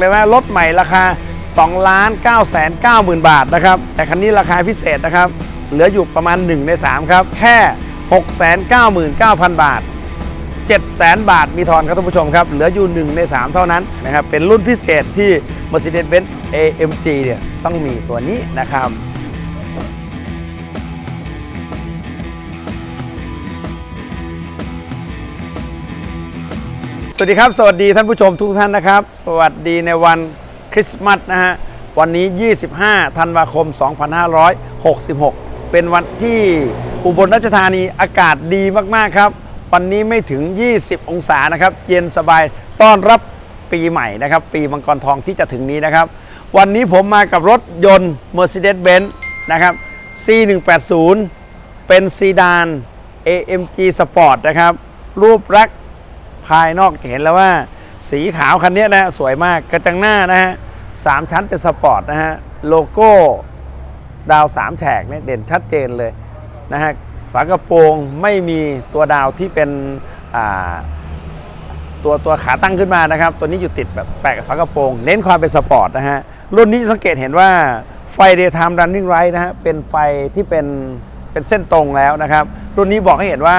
เลยว่ารถใหม่ราคา 2 ล้าน9แสน9หมื่นบาทนะครับ แต่คันนี้ราคาพิเศษนะครับ เหลืออยู่ประมาณ 1 ใน 3 ครับ แค่ 6 9 9 0 0 0 บาท7แสนบาทมีทอนครับท่านผู้ชมครับ เหลืออยู่ 1 ใน 3 เท่านั้นนะครับ เป็นรุ่นพิเศษที่ Mercedes-Benz AMG เนี่ยต้องมีตัวนี้นะครับ สวัสดีครับ สวัสดีท่านผู้ชมทุกท่านนะครับ สวัสดีในวันคริสต์มาสนะฮะ วันนี้ 25 ธันวาคม 2566 เป็นวันที่อุบลราชธานีอากาศดีมากๆครับ วันนี้ไม่ถึง 20 องศานะครับ เย็นสบายต้อนรับปีใหม่นะครับ ปีมังกรทองที่จะถึงนี้นะครับ วันนี้ผมมากับรถยนต์ Mercedes-Benz นะครับ C180 เป็นซีดาน AMG Sport นะครับ รูปลักษณ์ ภายนอกเห็นแล้วว่า สีขาวคันนี้นะสวยมากกระจังหน้านะฮะสามชั้นเป็นสปอร์ตนะฮะโลโก้ดาวสามแฉกเนี่ยเด่นชัดเจนเลยนะฮะฝากระโปรงไม่มีตัวดาวที่เป็นตัวตัวขาตั้งขึ้นมานะครับ ตัวนี้อยู่ติดแบบแปะกับฝากระโปรง เน้นความเป็นสปอร์ตนะฮะรุ่นนี้สังเกตเห็นว่าไฟ daytime running light นะฮะเป็นไฟที่เป็นเป็นเส้นตรงแล้วนะครับ รุ่นนี้บอกให้เห็นว่า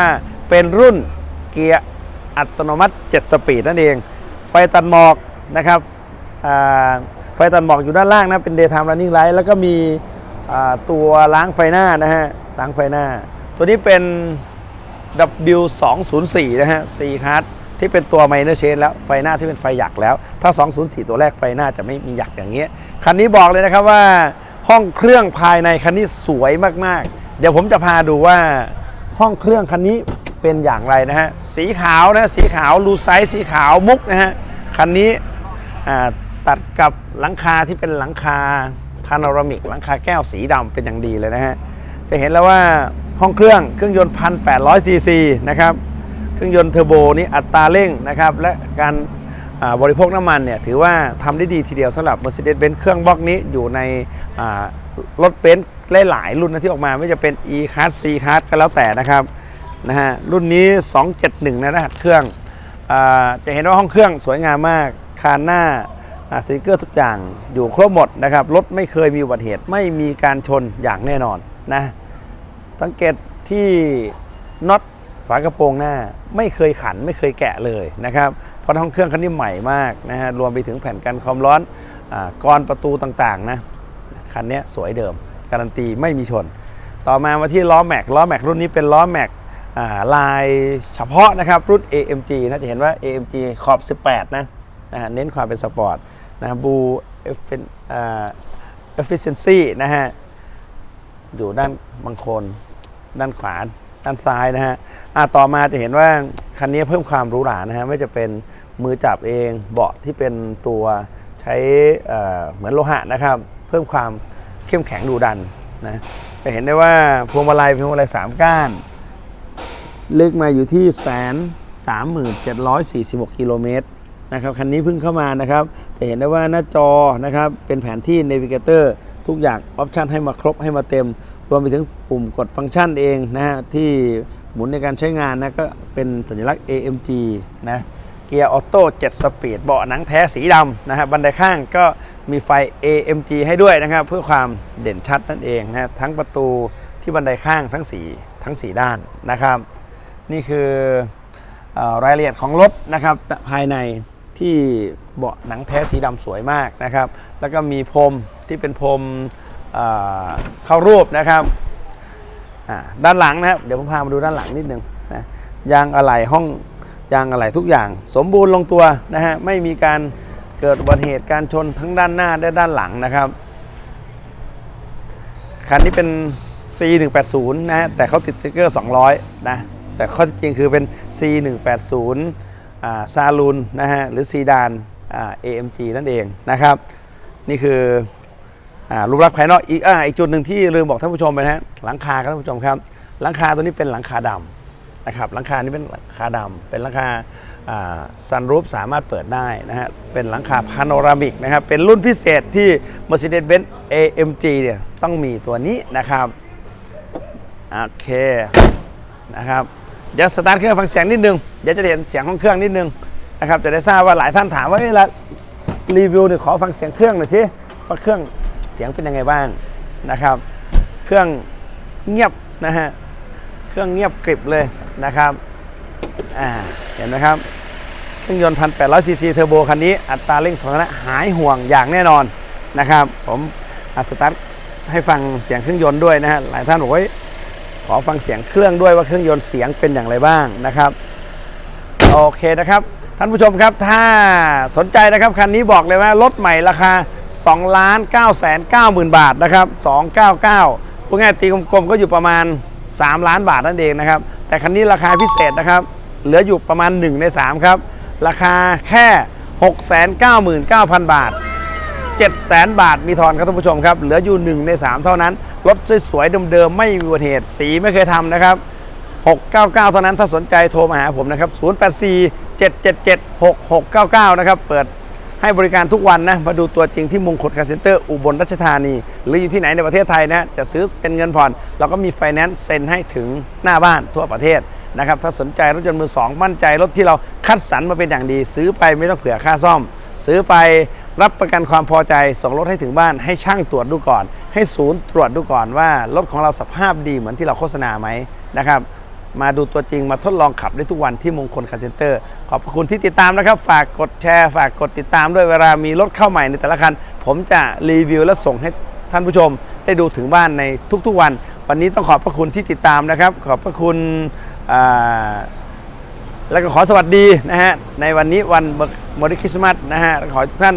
เป็นรุ่นเกียร์ อัตโนมัติ 7 สปีดนั่นเอง ไฟตัดหมอกนะครับไฟตัดหมอกอยู่ด้านล่างนะเป็น daytime running light แล้วก็มีตัวล้างไฟหน้านะฮะล้างไฟหน้า ตัวนี้เป็น W204 นะฮะ C card ที่เป็นตัว minor change แล้วไฟหน้าที่เป็นไฟหยักแล้ว ถ้า 204 ตัวแรกไฟหน้าจะไม่มีหยักอย่างเงี้ยคันนี้บอกเลยนะครับว่าห้องเครื่องภายในคันนี้สวยมากๆ เดี๋ยวผมจะพาดูว่าห้องเครื่องคันนี้ เป็นอย่างไรนะฮะสีขาวนะสีขาวลูไซส์สีขาวมุกนะฮะคันนี้ตัดกับหลังคาที่เป็นหลังคาพาโนรามิกหลังคาแก้วสีดำเป็นอย่างดีเลยนะฮะจะเห็นแล้วว่าห้องเครื่องเครื่องยนต์1,800ซีซีนะครับเครื่องยนต์เทอร์โบนี่อัตราเร่งนะครับและการบริโภคน้ำมันเนี่ยถือว่าทำได้ดีทีเดียวสำหรับ Mercedes-Benz เครื่องบล็อกนี้อยู่ในรถเบนซ์หลายๆรุ่นนะที่ออกมาไม่จะเป็น E Class C Class ก็แล้วแต่นะครับ นะฮะรุ่นนี้ 271 นะรหัสเครื่องอจะเห็นว่าห้องเครื่องสวยงามมาก คานหน้าสติกเกอร์ทุกอย่างอยู่ครบหมดนะครับรถไม่เคยมีอุบัติเหตุไม่มีการชนอย่างแน่นอนนะสังเกตที่น็อตฝากระโปรงหน้าไม่เคยขันไม่เคยแกะเลยนะครับเพราะห้องเครื่องคันนี้ใหม่มากนะฮะรวมไปถึงแผ่นกันความร้อนอกรประตูต่างๆนะคันนี้สวยเดิม การันตีไม่มีชน ต่อมามาที่ล้อแม็กล้อแม็กรุ่นนี้เป็นล้อแม็ก ลายเฉพาะนะครับรุ่น AMG นะจะเห็นว่า AMG ขอบ 18 นะนะฮะเน้นความเป็นสปอร์ตนะบูเอฟเป็นอ่า efficiency นะฮะ อยู่ด้านบังคน ด้านขวา ด้านซ้ายนะฮะะต่อมาจะเห็นว่าคันนี้เพิ่มความหรูหรานะฮะ ไม่จะเป็นมือจับเองเบาะที่เป็นตัวใช้เอ่อเหมือนโลหะนะครับ เพิ่มความเข้มแข็งดูดันนะจะเห็นได้ว่าพวงมาลัยพวงมาลัยสามก้าน ลึกมาอยู่ที่แสนสามหมื่นเจ็ดร้อยสี่สิบหกกิโลเมตรนะครับคันนี้เพิ่งเข้ามานะครับ จะเห็นได้ว่าหน้าจอนะครับเป็นแผนที่ Navigator ทุกอย่างออปชันให้มาครบให้มาเต็ม รวมไปถึงปุ่มกดฟังก์ชันเองนะฮะที่หมุนในการใช้งานนะก็เป็นสัญลักษณ์ AMG นะเกียร์ออโต้7สปีดเบาะหนังแท้สีดำนะฮะบันไดข้างก็มีไฟ AMG ให้ด้วยนะครับ เพื่อความเด่นชัดนั่นเองนะฮะทั้งประตูที่บันไดข้างทั้งสีทั้งสีด้านนะครับ นี่คืออรายละเอียดของรถนะครับภายในที่เบาะหนังแท้สีดำสวยมากนะครับ แล้วก็มีพรมที่เป็นพรมเข้ารูปนะครับด้านหลังนะครับเดี๋ยวผมพามาดูด้านหลังนิดนึงนะยางอะไหล่ห้องยางอะไหล่ทุกอย่าง สมบูรณ์ลงตัวนะฮะไม่มีการเกิดอุบัติเหตุการชนทั้งด้านหน้าและด้านหลังนะครับคันนี้เป็น C180 นะฮะแต่เขาติดสติกเกอร์ 200 นะ แต่ข้อท็จจริงคือเป็น C180 าซาลูนนะฮะหรือซีดานา AMG นั่นเองนะครับ นี่คืออรูปลักษณ์ภายนอกอีกออีกจุดหนึ่งที่ลืมบอกท่านผู้ชมไปนะฮะหลังคาครับท่านผู้ชมครับหลังคาตัวนี้เป็นหลังคาดำนะครับหลังคานี้เป็นหลังคาดำเป็นหลังคาซันรูฟสามารถเปิดได้นะฮะเป็นหลังคาพาโนรามิกนะครับเป็นรุ่นพิเศษที่ Mercedes-Benz AMG เนี่ยต้องมีตัวนี้นะครับโอเคนะครับ เดี๋ยวสตาร์ทเครื่องฟังเสียงนิดนึงเดี๋ยวจะเห็นเสียงของเครื่องนิดนึงนะครับจะได้ทราบว่าหลายท่านถามว่าเอ๊ะแล้วรีวิวเนี่ยขอฟังเสียงเครื่องหน่อยสิว่าเครื่องเสียงเป็นยังไงบ้างนะครับ เครื่องเงียบนะฮะเครื่องเงียบกริบเลยนะครับอ่าเห็นไหมครับเครื่องยนต์1,800ซีซีเทอร์โบคันนี้อัตราเร่งสมรรถนะหายห่วงอย่างแน่นอนนะครับ ผมอัดสตาร์ทให้ฟังเสียงเครื่องยนต์ด้วยนะฮะหลายท่านบอกว่า ขอฟังเสียงเครื่องด้วยว่าเครื่องยนต์เสียงเป็นอย่างไรบ้างนะครับ โอเคนะครับ ท่านผู้ชมครับถ้าสนใจนะครับคันนี้บอกเลยว่ารถใหม่ราคา 2 ล้าน9แสน9หมื่นบาทนะครับ 299พูดง่ายตีกลมๆก็อยู่ประมาณ 3 ล้านบาทนั่นเองนะครับ แต่คันนี้ราคาพิเศษนะครับ เหลืออยู่ประมาณ 1 ใน 3 ครับ ราคาแค่ 699,000 บาท 7 0 0 0 0 บาทมีทอนครับท่านผู้ชมครับ เหลืออยู่ 1 ใน 3 เท่านั้น รถสวยๆเดิมๆไม่มีอุบัติเหตุสีไม่เคยทำนะครับ 699 เท่านั้นถ้าสนใจโทรมาหาผมนะครับ 084 777 6699 นะครับ เปิดให้บริการทุกวันนะ มาดูตัวจริงที่มงคลคาร์เซ็นเตอร์อุบลราชธานี หรืออยู่ที่ไหนในประเทศไทยนะ จะซื้อเป็นเงินผ่อน เราก็มีไฟแนนซ์เซ็นให้ถึงหน้าบ้านทั่วประเทศนะครับ ถ้าสนใจรถยนต์มือสองมั่นใจรถที่เราคัดสรรมาเป็นอย่างดี ซื้อไปไม่ต้องเผื่อค่าซ่อม ซื้อไป รับประกันความพอใจส่งรถให้ถึงบ้านให้ช่างตรวจดูก่อน ให้ศูนย์ตรวจดูก่อนว่ารถของเราสภาพดีเหมือนที่เราโฆษณาไหมนะครับ มาดูตัวจริงมาทดลองขับได้ทุกวันที่มงคลคาร์เซนเตอร์ ขอบคุณที่ติดตามนะครับ ฝากกดแชร์ ฝากกดติดตามด้วยเวลามีรถเข้าใหม่ในแต่ละคัน ผมจะรีวิวและส่งให้ท่านผู้ชม ได้ดูถึงบ้านในทุกๆวัน วันนี้ต้องขอบพระคุณที่ติดตามนะครับ ขอบพระคุณแล้วก็ขอสวัสดีนะฮะในวันนี้วันมอริคริสต์มาสนะฮะขอให้ทุกท่าน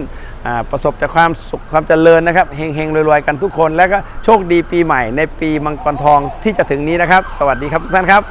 ประสบแต่ความสุขความเจริญนะครับเฮงเฮงๆรวยๆกันทุกคน แล้วก็โชคดีปีใหม่ในปีมังกรทองที่จะถึงนี้นะครับ สวัสดีครับทุกท่านครับ